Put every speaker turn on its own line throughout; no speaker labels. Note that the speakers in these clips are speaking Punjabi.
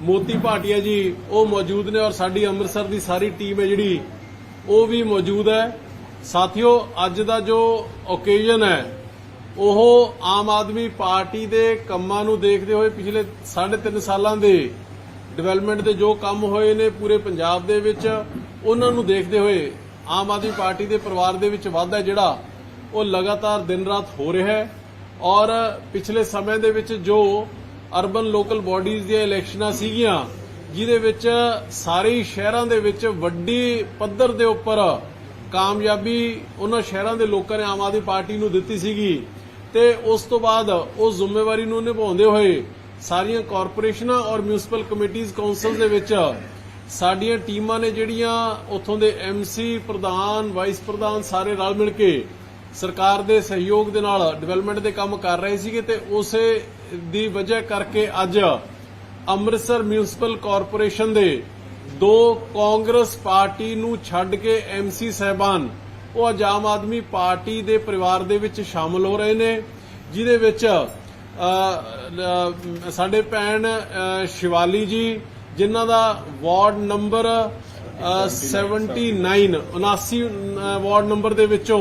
ਮੋਤੀ ਭਾਟੀਆ ਜੀ, ਉਹ ਮੌਜੂਦ ਨੇ ਔਰ ਸਾਡੀ ਅੰਮ੍ਰਿਤਸਰ ਦੀ ਸਾਰੀ ਟੀਮ ਹੈ ਜਿਹੜੀ, ਉਹ ਵੀ ਮੌਜੂਦ ਹੈ। ਸਾਥੀਓ, ਅੱਜ ਦਾ ਜੋ ਓਕੇਜ਼ਨ ਹੈ, ਉਹ ਆਮ ਆਦਮੀ ਪਾਰਟੀ ਦੇ ਕੰਮਾਂ ਨੂੰ ਦੇਖਦੇ ਹੋਏ ਪਿਛਲੇ 3.5 ਸਾਲਾਂ ਦੇ ਡਿਵੈਲਪਮੈਂਟ ਦੇ ਜੋ ਕੰਮ ਹੋਏ ਨੇ ਪੂਰੇ ਪੰਜਾਬ ਦੇ ਵਿੱਚ, ਉਹਨਾਂ ਨੂੰ ਦੇਖਦੇ ਹੋਏ ਆਮ ਆਦਮੀ ਪਾਰਟੀ ਦੇ ਪਰਿਵਾਰ ਦੇ ਵਿੱਚ ਵਾਧਾ ਜਿਹੜਾ, ਉਹ ਲਗਾਤਾਰ ਦਿਨ ਰਾਤ ਹੋ ਰਿਹਾ ਹੈ। ਔਰ ਪਿਛਲੇ ਸਮੇਂ ਦੇ ਵਿੱਚ ਜੋ ਅਰਬਨ ਲੋਕਲ ਬਾਡੀਜ਼ ਦੀਆਂ ਇਲੈਕਸ਼ਨਾਂ ਸੀਗੀਆਂ, ਜਿਹਦੇ ਵਿੱਚ ਸਾਰੇ ਸ਼ਹਿਰਾਂ ਦੇ ਵਿੱਚ ਵੱਡੀ ਪੱਧਰ ਦੇ ਉੱਪਰ ਕਾਮਯਾਬੀ ਉਹਨਾਂ ਸ਼ਹਿਰਾਂ ਦੇ ਲੋਕਾਂ ਨੇ ਆਮ ਆਦਮੀ ਪਾਰਟੀ ਨੂੰ ਦਿੱਤੀ ਸੀਗੀ ਤੇ ਉਸ ਤੋਂ ਬਾਅਦ ਉਸ ਜ਼ਿੰਮੇਵਾਰੀ ਨੂੰ ਨਿਭਾਉਂਦੇ ਹੋਏ ਸਾਰੀਆਂ ਕਾਰਪੋਰੇਸ਼ਨਾਂ ਔਰ ਮਿਊਨਿਸਪਲ ਕਮੇਟੀਆਂ ਕਾਉਂਸਲ ਦੇ ਵਿੱਚ ਸਾਡੀਆਂ ਟੀਮਾਂ ਨੇ ਜਿਹੜੀਆਂ ਉੱਥੋਂ ਦੇ ਐਮਸੀ ਪ੍ਰਧਾਨ, ਵਾਈਸ ਪ੍ਰਧਾਨ ਸਾਰੇ ਰਲ ਮਿਲ ਕੇ ਸਰਕਾਰ ਦੇ ਸਹਿਯੋਗ ਦੇ ਨਾਲ ਡਿਵੈਲਪਮੈਂਟ ਦੇ ਕੰਮ ਕਰ ਰਹੇ ਸੀਗੇ ਤੇ ਉਸੇ ਦੀ ਵਜ੍ਹਾ ਕਰਕੇ ਅੱਜ ਅੰਮ੍ਰਿਤਸਰ ਮਿਊਨਿਸਪਲ ਕਾਰਪੋਰੇਸ਼ਨ ਦੇ ਦੋ ਕਾਂਗਰਸ ਪਾਰਟੀ ਨੂੰ ਛੱਡ ਕੇ ਐਮਸੀ ਸਹਿਬਾਨ ਉਹ ਅੱਜ ਆਮ ਆਦਮੀ ਪਾਰਟੀ ਦੇ ਪਰਿਵਾਰ ਦੇ ਵਿੱਚ ਸ਼ਾਮਲ ਹੋ ਰਹੇ ਨੇ ਜਿਹਦੇ ਵਿੱਚ ਸਾਡੇ ਭੈਣ ਸ਼ਿਵਾਲੀ ਜੀ ਜਿਨ੍ਹਾਂ ਦਾ ਵਾਰਡ ਨੰਬਰ ਅ, 79 79 ਅ, ਵਾਰਡ ਨੰਬਰ ਦੇ ਵਿੱਚੋਂ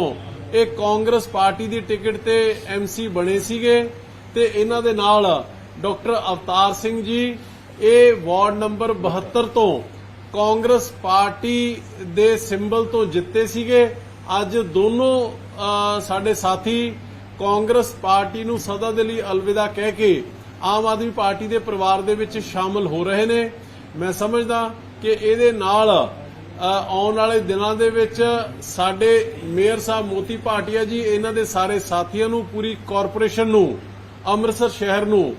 ਇਹ ਕਾਂਗਰਸ ਪਾਰਟੀ ਦੀ ਟਿਕਟ ਤੇ ਐਮਸੀ ਬਣੇ ਸੀਗੇ ਤੇ ਇਹਨਾਂ ਦੇ ਨਾਲ ਡਾਕਟਰ ਅਵਤਾਰ ਸਿੰਘ ਜੀ, ਇਹ ਵਾਰਡ ਨੰਬਰ 72 ਤੋਂ ਕਾਂਗਰਸ ਪਾਰਟੀ ਦੇ ਸਿੰਬਲ ਤੋਂ ਜਿੱਤੇ ਸੀਗੇ। ਅੱਜ ਦੋਨੋਂ ਸਾਡੇ ਸਾਥੀ ਕਾਂਗਰਸ ਪਾਰਟੀ ਨੂੰ ਸਦਾ ਦੇ ਲਈ ਅਲਵਿਦਾ ਕਹਿ ਕੇ ਆਮ ਆਦਮੀ ਪਾਰਟੀ ਦੇ ਪਰਿਵਾਰ ਦੇ ਵਿੱਚ ਸ਼ਾਮਲ ਹੋ ਰਹੇ ਨੇ। ਮੈਂ ਸਮਝਦਾ ਕਿ ਇਹਦੇ ਨਾਲ ਆਉਣ ਵਾਲੇ ਦਿਨਾਂ ਦੇ ਵਿੱਚ ਸਾਡੇ ਮੇਅਰ ਸਾਹਿਬ ਮੋਤੀ ਭਾਟੀਆ ਜੀ, ਇਹਨਾਂ ਦੇ ਸਾਰੇ ਸਾਥੀਆਂ ਨੂੰ, ਪੂਰੀ ਕਾਰਪੋਰੇਸ਼ਨ ਨੂੰ, ਅੰਮ੍ਰਿਤਸਰ ਸ਼ਹਿਰ ਨੂੰ,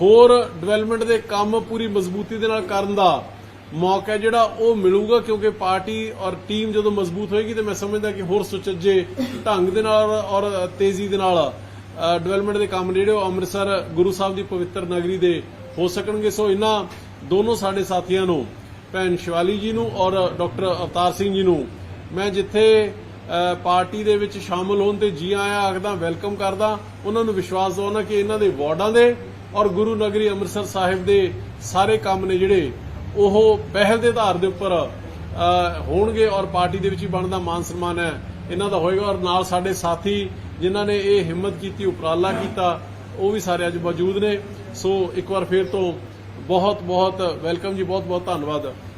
ਹੋਰ ਡਿਵੈਲਪਮੈਂਟ ਦੇ ਕੰਮ ਪੂਰੀ ਮਜ਼ਬੂਤੀ ਦੇ ਨਾਲ ਕਰਨ ਦਾ ਮੌਕਾ ਜਿਹੜਾ ਉਹ ਮਿਲੂਗਾ, ਕਿਉਂਕਿ ਪਾਰਟੀ ਔਰ ਟੀਮ ਜਦੋਂ ਮਜ਼ਬੂਤ ਹੋਏਗੀ, ਤੇ ਮੈਂ ਸਮਝਦਾ ਕਿ ਹੋਰ ਸੁਚੱਜੇ ਢੰਗ ਦੇ ਨਾਲ ਔਰ ਤੇਜ਼ੀ ਦੇ ਨਾਲ ਡਿਵੈਲਪਮੈਂਟ ਦੇ ਕੰਮ ਜਿਹੜੇ ਉਹ ਅੰਮ੍ਰਿਤਸਰ ਗੁਰੂ ਸਾਹਿਬ ਦੀ ਪਵਿੱਤਰ ਨਗਰੀ ਦੇ ਹੋ ਸਕਣਗੇ। ਸੋ ਇਹਨਾਂ ਦੋਨੋਂ ਸਾਡੇ ਸਾਥੀਆਂ ਨੂੰ ਭੈਣ ਸ਼ਿਵਾਲੀ ਜੀ ਨੂੰ ਔਰ ਡਾਕਟਰ ਅਵਤਾਰ ਸਿੰਘ ਜੀ ਨੂੰ। ਮੈਂ ਜਿੱਥੇ ਪਾਰਟੀ ਦੇ ਵਿੱਚ ਸ਼ਾਮਲ ਹੋਣ ਤੇ ਜੀ ਆਇਆਂ ਆਖਦਾ, ਵੈਲਕਮ ਕਰਦਾ, ਉਹਨਾਂ ਨੂੰ ਵਿਸ਼ਵਾਸ ਦਿਵਾਉਣਾ ਕਿ ਇਹਨਾਂ ਦੇ ਵਾਰਡਾਂ ਦੇ ਔਰ ਗੁਰੂ ਨਗਰੀ ਅੰਮ੍ਰਿਤਸਰ ਸਾਹਿਬ ਦੇ ਸਾਰੇ ਕੰਮ ਨੇ ਜਿਹੜੇ ਉਹ ਪਹਿਲ ਦੇ ਆਧਾਰ ਦੇ ਉੱਪਰ ਹੋਣਗੇ ਔਰ ਪਾਰਟੀ ਦੇ ਵਿੱਚ ਹੀ ਬਣਦਾ ਮਾਨ ਸਨਮਾਨ ਹੈ, ਇਹਨਾਂ ਦਾ ਹੋਏਗਾ। ਔਰ ਨਾਲ ਸਾਡੇ ਸਾਥੀ ਜਿਨ੍ਹਾਂ ਨੇ ਇਹ ਹਿੰਮਤ ਕੀਤੀ, ਉਪਰਾਲਾ ਕੀਤਾ, ਉਹ ਵੀ ਸਾਰੇ ਅੱਜ ਮੌਜੂਦ ਨੇ। ਸੋ ਇੱਕ ਵਾਰ ਫੇਰ ਤੋਂ ਬਹੁਤ ਬਹੁਤ ਵੈਲਕਮ ਜੀ ਬਹੁਤ ਬਹੁਤ ਧੰਨਵਾਦ।